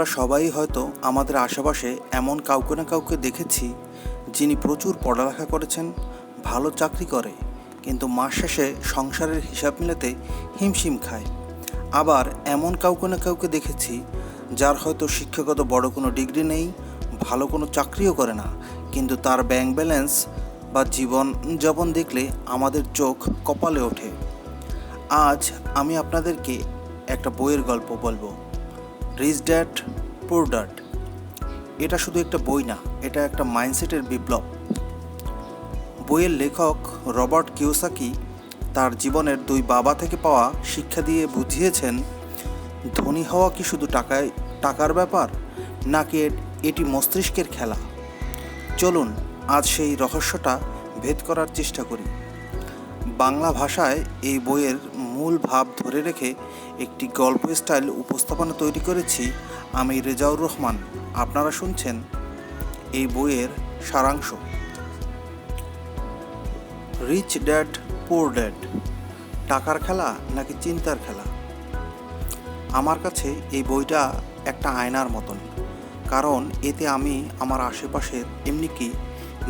আমরা সবাই হয়তো আমাদের আশেপাশে এমন কাউকে না কাউকে দেখেছি যিনি প্রচুর পড়ালেখা করেছেন, ভালো চাকরি করে, কিন্তু মাস শেষে সংসারের হিসাব মিলাতে হিমশিম খায়। আবার এমন কাউকে না কাউকে দেখেছি যার হয়তো শিক্ষাগত বড় কোনো ডিগ্রি নেই, ভালো কোনো চাকরিও করে না, কিন্তু তার ব্যাংক ব্যালেন্স বা জীবন যাপন দেখলে আমাদের চোখ কপালে ওঠে। আজ আমি আপনাদেরকে একটা বইয়ের গল্প বলব। রিচ ড্যাড পুর ড্যাড এটা শুধু একটা বই না, এটা একটা মাইন্ডসেটের বিপ্লব। বইয়ের লেখক রবার্ট কিওসাকি তার জীবনের দুই বাবা থেকে পাওয়া শিক্ষা দিয়ে বুঝিয়েছেন, ধনী হওয়া কি শুধু টাকায়, টাকার ব্যাপার, নাকি এটি মস্তিষ্কের খেলা? চলুন, আজ সেই রহস্যটা ভেদ করার চেষ্টা করি। বাংলা ভাষায় এই বইয়ের মূল ভাব ধরে রেখে একটি গল্প স্টাইল উপস্থাপনা তৈরি করেছি আমি রেজাউর রহমান। আপনারা শুনছেন এই বইয়ের সারাংশ। রিচ ড্যাড পোর ড্যাড টাকার খেলা নাকি চিন্তার খেলা? আমার কাছে এই বইটা একটা আয়নার মতন, কারণ এতে আমি আমার আশেপাশের এমনি কি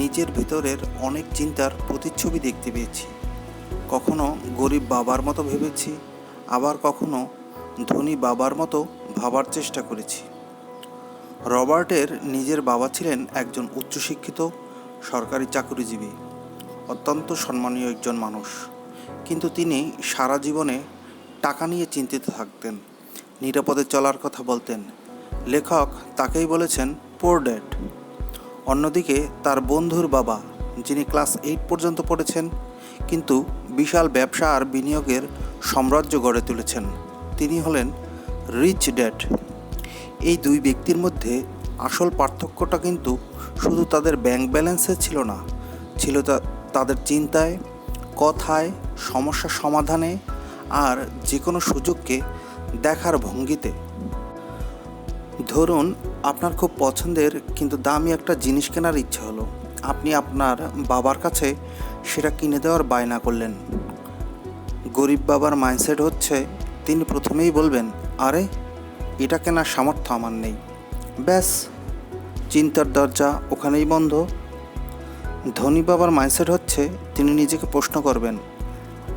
নিজের ভিতরের অনেক চিন্তার প্রতিচ্ছবি দেখতে পেয়েছি। কখনো গরিব বাবার মতো ভেবেছি, আবার কখনো ধনী বাবার মতো ভাবার চেষ্টা করেছি। রবার্টের নিজের বাবা ছিলেন একজন উচ্চশিক্ষিত, সরকারি চাকরিজীবী, অত্যন্ত সম্মানীয় একজন মানুষ। কিন্তু তিনি সারা জীবনে টাকা নিয়ে চিন্তিত থাকতেন, নিরাপদে চলার কথা বলতেন। লেখক তাকেই বলেছেন পোর ড্যাড অন্যদিকে তার বন্ধুর বাবা, যিনি ক্লাস এইট পর্যন্ত পড়েছেন, কিন্তু বিশাল ব্যবসা আর বিনিয়োগের সাম্রাজ্য গড়ে তুলেছেন। তিনি হলেন রিচ ড্যাড। এই দুই ব্যক্তির মধ্যে আসল পার্থক্যটা কিন্তু শুধু তাদের ব্যাংক ব্যালেন্সে ছিল না, ছিল তাদের চিন্তায়, কথায়, সমস্যা সমাধানে আর যে কোনো সুযোগকে দেখার ভঙ্গিতে। ধরুন, আপনার খুব পছন্দের কিন্তু দামি একটা জিনিস কেনার ইচ্ছে হলো। আপনি আপনার বাবার কাছে সেটা কিনে দেওয়ার বায়না করলেন। গরিব বাবার মাইন্ডসেট হচ্ছে, তিনি প্রথমেই বলবেন, আরে, এটা কেনার সামর্থ্য আমার নেই। ব্যাস, চিন্তার দরজা ওখানেই বন্ধ। ধনী বাবার মাইন্ডসেট হচ্ছে, তিনি নিজেকে প্রশ্ন করবেন,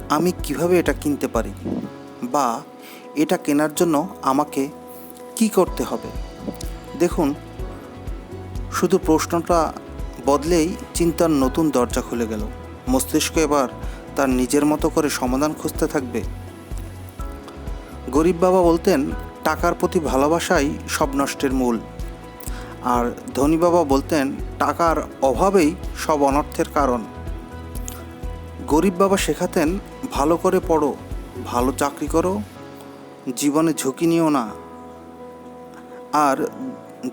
আমি কীভাবে এটা কিনতে পারি? বা এটা কেনার জন্য আমাকে কি করতে হবে? দেখুন, শুধু প্রশ্নটা বদলেই চিন্তার নতুন দরজা খুলে গেল। মস্তিষ্ক এবার তার নিজের মতো করে সমাধান খুঁজতে থাকবে। গরিব বাবা বলতেন, টাকার প্রতি ভালোবাসাই সব নষ্টের মূল। আর ধনী বাবা বলতেন, টাকার অভাবেই সব অনর্থের কারণ। গরিব বাবা শেখাতেন, ভালো করে পড়ো, ভালো চাকরি করো, জীবনে ঝুঁকি নিও না। আর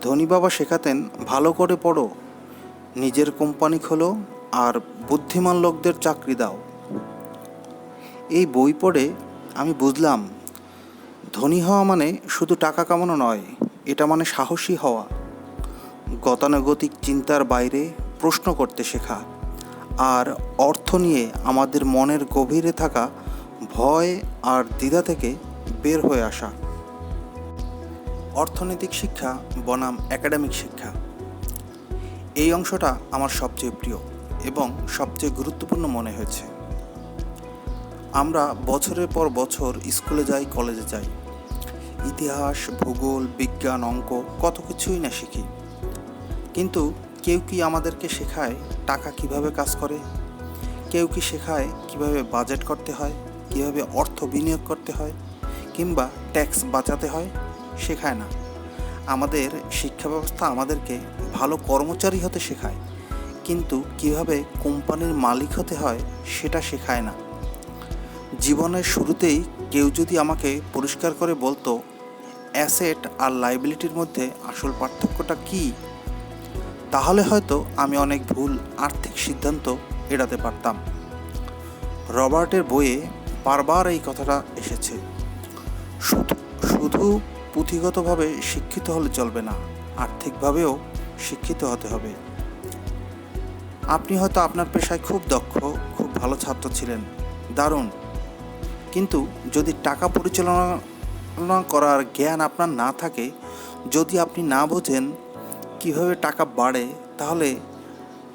ধনী বাবা শেখাতেন, ভালো করে পড়ো, নিজের কোম্পানি খোলো আর বুদ্ধিমান লোকদের চাকরি দাও। এই বই পড়ে আমি বুঝলাম, ধনী হওয়া মানে শুধু টাকা কামানো নয়, এটা মানে সাহসী হওয়া। গতানুগতিক চিন্তার বাইরে প্রশ্ন করতে শেখা, আর অর্থ নিয়ে আমাদের মনের গভীরে থাকা ভয় আর দ্বিধা থেকে বের হয়ে আসা। অর্থনৈতিক শিক্ষা বনাম একাডেমিক শিক্ষা। এই অংশটা আমার সবচেয়ে প্রিয়। এবং সবচেয়ে গুরুত্বপূর্ণ মনে হয়েছে। আমরা বছরের পর বছর স্কুলে যাই, কলেজে যাই। ইতিহাস, ভূগোল, বিজ্ঞান, অঙ্ক, কত কিছুই না শিখি। কিন্তু কেউ কি আমাদেরকে শেখায় টাকা কীভাবে কাজ করে? কেউ কি শেখায় কীভাবে বাজেট করতে হয়? কীভাবে অর্থ বিনিয়োগ করতে হয়? কিংবা ট্যাক্স বাঁচাতে হয়? শেখায় না। আমাদের শিক্ষা ব্যবস্থা আমাদেরকে ভালো কর্মচারী হতে শেখায়। কিন্তু কীভাবে কোম্পানির মালিক হতে হয় সেটা শেখায় না। জীবনের শুরুতেই কেউ যদি আমাকে পরিষ্কার করে বলতো, অ্যাসেট আর লাইবিলিটির মধ্যে আসল পার্থক্যটা কী? তাহলে হয়তো আমি অনেক ভুল আর্থিক সিদ্ধান্ত এড়াতে পারতাম। রবার্টের বইয়ে বারবার এই কথাটা এসেছে। শুধু শুধু পুঁথিগতভাবে শিক্ষিত হলে চলবে না, আর্থিকভাবেও শিক্ষিত হতে হবে। আপনি হয়তো আপনার পেশায় খুব দক্ষ, খুব ভালো ছাত্র ছিলেন। দারুণ। কিন্তু যদি টাকা পরিচালনা করার জ্ঞান আপনার না থাকে, যদি আপনি না বোঝেন কীভাবে টাকা বাড়ে, তাহলে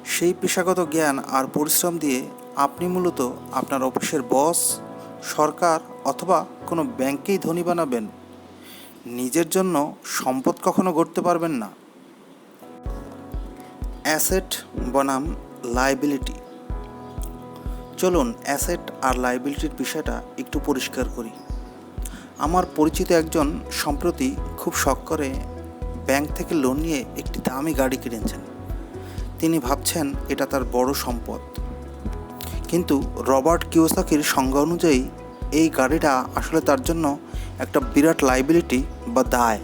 সেই পেশাগত জ্ঞান আর পরিশ্রম দিয়ে আপনি মূলত আপনার অফিসের বস, সরকার অথবা কোনো ব্যাংকেই ধনী বানাবেন। নিজের জন্য সম্পদ কখনো গড়তে পারবেন না। অ্যাসেট বনাম লাইবিলিটি। চলুন অ্যাসেট আর লাইবিলিটির বিষয়টা একটু পরিষ্কার করি। আমার পরিচিত একজন সম্প্রতি খুব শখ করে ব্যাংক থেকে লোন নিয়ে একটি দামি গাড়ি কিনেছেন। তিনি ভাবছেন এটা তার বড় সম্পদ। কিন্তু রবার্ট কিওসাকির সংজ্ঞা অনুযায়ী এই গাড়িটা আসলে তার জন্য একটা বিরাট লাইবিলিটি বা দায়।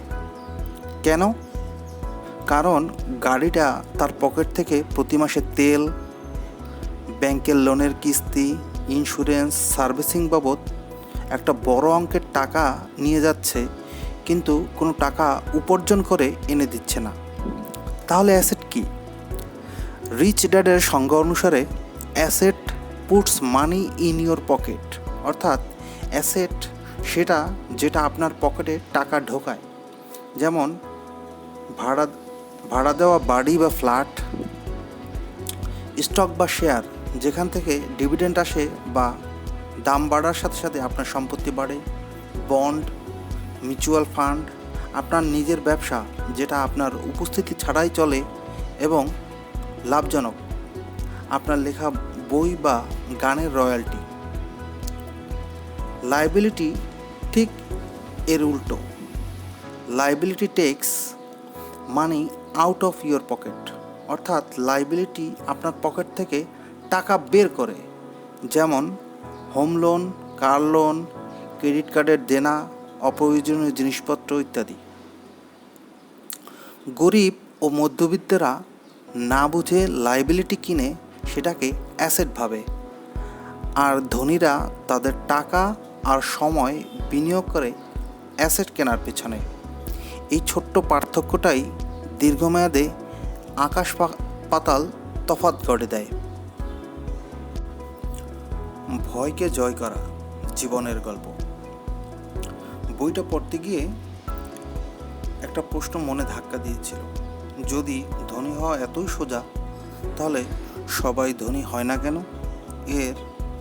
কেন? কারণ গাড়িটা তার পকেট থেকে প্রতি মাসে তেল, ব্যাংকের লোনের কিস্তি ইন্স্যুরেন্স সার্ভিসিং বাবদ একটা বড় অঙ্কের টাকা নিয়ে যাচ্ছে, কিন্তু কোনো টাকা উপার্জন করে এনে দিচ্ছে না। তাহলে অ্যাসেট কি? রিচ ড্যাডের সংজ্ঞা অনুসারে asset puts money in your pocket অর্থাৎ অ্যাসেট সেটা যেটা আপনার পকেটে টাকা ঢোকায়। যেমন ভাড়া ভাড়া দেওয়া বাড়ি বা ফ্ল্যাট, স্টক বা শেয়ার, যেখান থেকে ডিভিডেন্ড আসে বা দাম বাড়ার সাথে সাথে আপনার সম্পত্তি বাড়ে, বন্ড, মিউচুয়াল ফান্ড, আপনার নিজের ব্যবসা, যেটা আপনার উপস্থিতি ছাড়াই চলে এবং লাভজনক। আপনার লেখা বই বা গানের রয়্যালটি। লাইবিলিটি ঠিক এর উল্টো। Liability takes money out of your pocket অর্থাৎ লাইবিলিটি আপনার পকেট থেকে টাকা বের করে। যেমন home loan car loan credit কার্ডের দেনা, অপ্রয়োজনীয় জিনিসপত্র ইত্যাদি। গরিব ও মধ্যবিত্তরা না বুঝে লাইবিলিটি কিনে সেটাকে অ্যাসেট ভাবে। আর ধনীরা তাদের টাকা আর সময় বিনিয়োগ করে অ্যাসেট কেনার পেছনে। এই ছোট্ট পার্থক্যটাই দীর্ঘমেয়াদে আকাশ পাতাল তফাত করে দেয়। ভয়কে জয় করা জীবনের গল্প। বইটা পড়তে গিয়ে একটা প্রশ্ন মনে ধাক্কা দিয়েছিল। যদি ধনী হওয়া এতই সোজা, তাহলে সবাই ধনী হয় না কেন? এর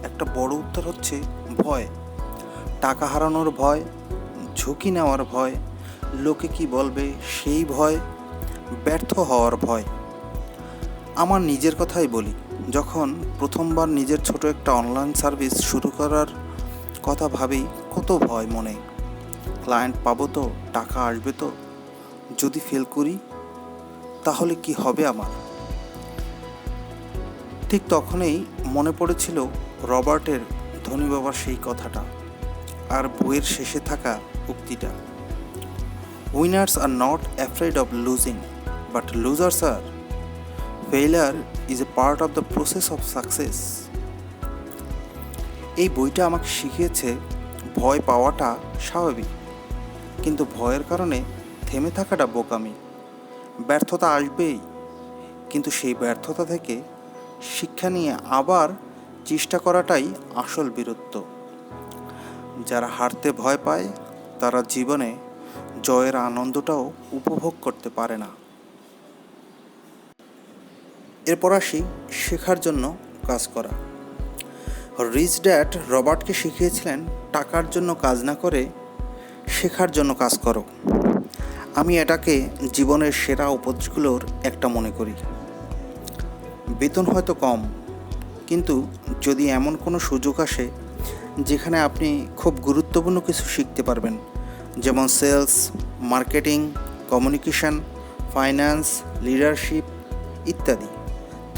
একটা বড় উত্তর হচ্ছে ভয়। টাকা হারানোর ভয়, ঝুঁকি নেওয়ার ভয়, লোকে কি বলবে সেই ভয় ব্যর্থ হওয়ার ভয়। আমার নিজের কথাই বলি, যখন প্রথমবার নিজের ছোট একটা অনলাইন সার্ভিস শুরু করার কথা ভাবি, কত ভয় মনে। ক্লায়েন্ট পাবো তো, টাকা আসবে তো, যদি ফেল করি, তাহলে কি হবে আমার? ঠিক তখনই মনে পড়েছিল রবার্টের ধনী বাবার সেই কথাটা আর বইয়ের শেষে থাকা উক্তিটা। Winners are not afraid of losing but losers are failure is a part of the process of success এই বইটা আমাকে শিখিয়েছে ভয় পাওয়াটা স্বাভাবিক, কিন্তু ভয়ের কারণে থেমে থাকাটা বোকামি। ব্যর্থতা আসবেই, কিন্তু সেই ব্যর্থতা থেকে শিক্ষা নিয়ে আবার চেষ্টা করাটাই আসল বীরত্ব। যারা হারতে ভয় পায়, তারা জীবনে জয়ের আনন্দটাও উপভোগ করতে পারে না। এরপর আসি শেখার জন্য কাজ করা। রিচ ড্যাড রবার্টকে শিখিয়েছিলেন, টাকার জন্য কাজ না করে শেখার জন্য কাজ করো। আমি এটাকে জীবনের সেরা উপদেশগুলোর একটা মনে করি। বেতন হয়তো কম, কিন্তু যদি এমন কোনো সুযোগ আসে যেখানে আপনি খুব গুরুত্বপূর্ণ কিছু শিখতে পারবেন, যেমন sales, marketing, communication, finance, leadership ইত্যাদি।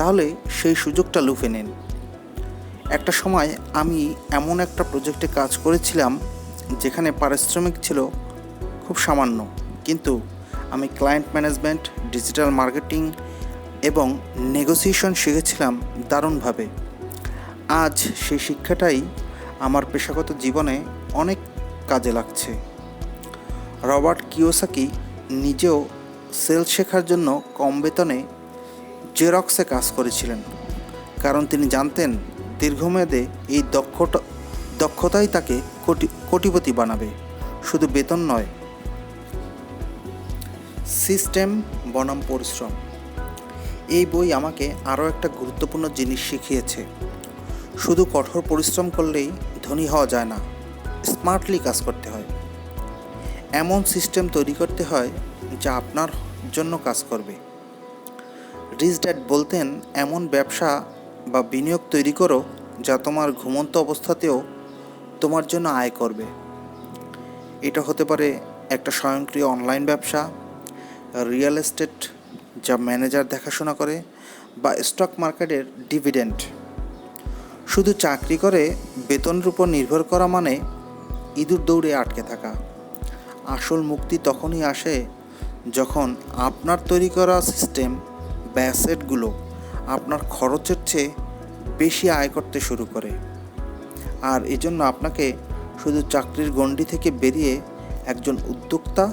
তাহলে সেই সুযোগটা লুফে নিন। একটা সময় আমি এমন একটা প্রজেক্টে কাজ করেছিলাম, যেখানে পারিশ্রমিক ছিল খুব সামান্য, কিন্তু আমি ক্লায়েন্ট ম্যানেজমেন্ট ডিজিটাল মার্কেটিং এবং নেগোসিয়েশন শিখেছিলাম দারুণভাবে। আজ সেই শিক্ষাটাই আমার পেশাগত জীবনে অনেক কাজে লাগছে। রবার্ট কিওসাকি নিজেও সেল শেখার জন্য কম বেতনে জেরক্সে কাজ করেছিলেন। কারণ তিনি জানতেন দীর্ঘমেয়াদে এই দক্ষতা দক্ষতাই তাকে কোটি, কোটিপতি বানাবে। শুধু বেতন নয়, সিস্টেম বনাম পরিশ্রম। এই বই আমাকে আরও একটা গুরুত্বপূর্ণ জিনিস শিখিয়েছে। শুধু কঠোর পরিশ্রম করলেই ধনী হওয়া যায় না, স্মার্টলি কাজ করতে হয়। এমন সিস্টেম তৈরি করতে হয় যা আপনার জন্য কাজ করবে। রিচ ড্যাড বলতেন, এমন ব্যবসা বা বিনিয়োগ তৈরি করো যা তোমার ঘুমন্ত অবস্থাতেও তোমার জন্য আয় করবে। এটা হতে পারে একটা স্বয়ংক্রিয় অনলাইন ব্যবসা, রিয়েল এস্টেট যা ম্যানেজার দেখাশোনা করে বা স্টক মার্কেটের ডিভিডেন্ড। শুধু চাকরি করে, বেতনের উপর নির্ভর করা মানে ইঁদুর দৌড়ে আটকে থাকা। আসল মুক্তি তখনই আসে যখন আপনার তৈরি করা সিস্টেম বা অ্যাসেটগুলো আপনার খরচের চেয়ে বেশি আয় করতে শুরু করে। আর এজন্য আপনাকে শুধু চাকরির গণ্ডি থেকে বেরিয়ে একজন উদ্যোক্তা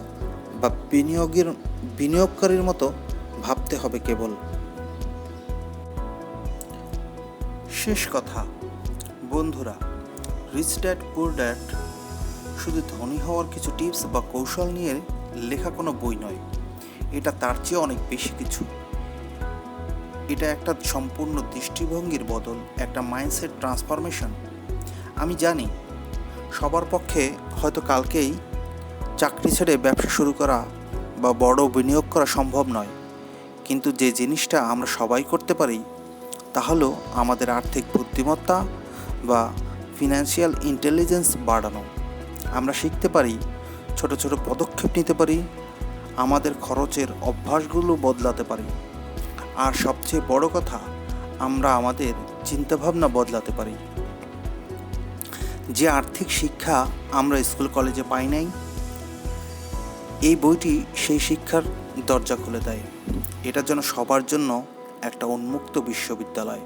বা বিনিয়োগের, বিনিয়োগকারীর মতো ভাবতে হবে কেবল। শেষ কথা, বন্ধুরা রিচ ড্যাড পুর ড্যাড শুধু ধনী হওয়ার কিছু টিপস বা কৌশল নিয়ে লেখা কোনো বই নয়। এটা তার চেয়ে অনেক বেশি কিছু। এটা একটা সম্পূর্ণ দৃষ্টিভঙ্গির বদল, একটা মাইন্ডসেট ট্রান্সফরমেশন আমি জানি, সবার পক্ষে হয়তো কালকেই চাকরি ছেড়ে ব্যবসা শুরু করা বা বড় বিনিয়োগ করা সম্ভব নয়। কিন্তু যে জিনিসটা আমরা সবাই করতে পারি, তা হলো আমাদের আর্থিক বুদ্ধিমত্তা বা ফিনান্সিয়াল ইন্টেলিজেন্স বাড়ানো। আমরা শিখতে পারি, ছোট ছোট পদক্ষেপ নিতে পারি, আমাদের খরচের অভ্যাসগুলো বদলাতে পারি। আর সবচেয়ে বড় কথা, আমরা আমাদের চিন্তাভাবনা বদলাতে পারি। যে আর্থিক শিক্ষা আমরা স্কুল কলেজে পাই নাই, এই বইটি সেই শিক্ষার দরজা খুলে দেয়। এটা যেন সবার জন্য একটা উন্মুক্ত বিশ্ববিদ্যালয়।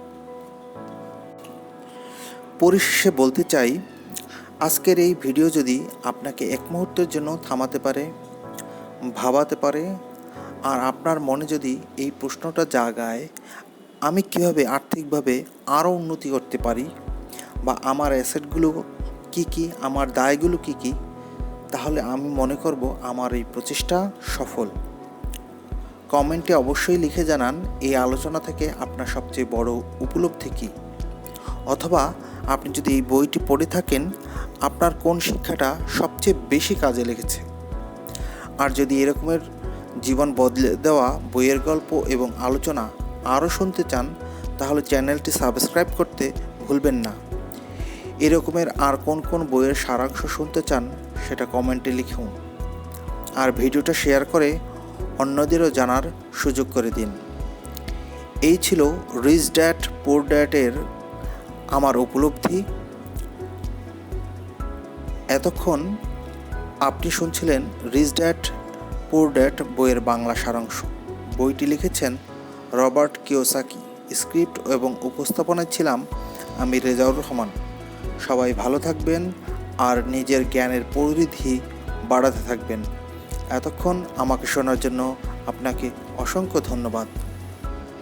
পরিশেষে বলতে চাই, আজকের এই ভিডিও যদি আপনাকে এক মুহূর্তের জন্য থামাতে পারে, ভাবাতে পারে আর আপনার মনে যদি এই প্রশ্নটা জাগায়, আমি কীভাবে আর্থিকভাবে আরও উন্নতি করতে পারি? বা আমার অ্যাসেটগুলো কি কি, আমার দায়গুলো কি কি? তাহলে আমি মনে করব আমার এই প্রচেষ্টা সফল। কমেন্টে অবশ্যই লিখে জানান, এই আলোচনা থেকে আপনার সবচেয়ে বড় উপলব্ধি কী? অথবা আপনি যদি এই বইটি পড়ে থাকেন, আপনার কোন শিক্ষাটা সবচেয়ে বেশি কাজে লেগেছে? আর যদি এরকমের জীবন বদলে দেওয়া বইয়ের গল্প এবং আলোচনা আরও শুনতে চান, তাহলে চ্যানেলটি সাবস্ক্রাইব করতে ভুলবেন না। এরকমের আর কোন কোন বইয়ের সারাংশ শুনতে চান, সেটা কমেন্টে লিখুন। আর ভিডিওটা শেয়ার করে অন্যদেরও জানার সুযোগ করে দিন। এই ছিল রিচ ড্যাট পোর ড্যাটের আমার উপলব্ধি। এতক্ষণ আপনি শুনছিলেন রিচ ড্যাট পোর ড্যাট বইয়ের বাংলা সারাংশ। বইটি লিখেছেন রবার্ট কিওসাকি। স্ক্রিপ্ট এবং উপস্থাপনায় ছিলাম আমি রেজাউর রহমান। সবাই ভালো থাকবেন আর নিজের জ্ঞানের পরিধি বাড়াতে থাকবেন। এতক্ষণ আমাকে শোনার জন্য আপনাকে অসংখ্য ধন্যবাদ।